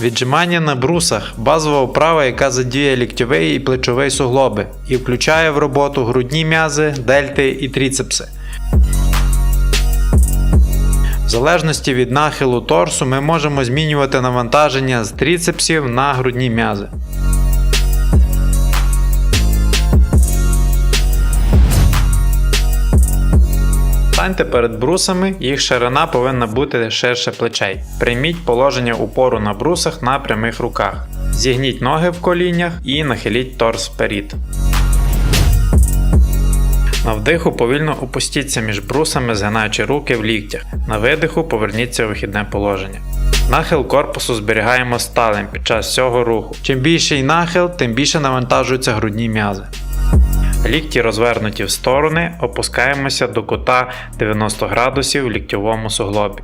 Віджимання на брусах базова вправа, яка задіє ліктьовий і плечовий суглоби і включає в роботу грудні м'язи, дельти і тріцепси. В залежності від нахилу торсу ми можемо змінювати навантаження з тріцепсів на грудні м'язи. Станьте перед брусами, їх ширина повинна бути ширше плечей. Прийміть положення упору на брусах на прямих руках. Зігніть ноги в коліннях і нахиліть торс вперед. На вдиху повільно опустіться між брусами, згинаючи руки в ліктях. На видиху поверніться у вихідне положення. Нахил корпусу зберігаємо сталим під час цього руху. Чим більший нахил, тим більше навантажуються грудні м'язи. Лікті розвернуті в сторони, опускаємося до кута 90 градусів в ліктьовому суглобі.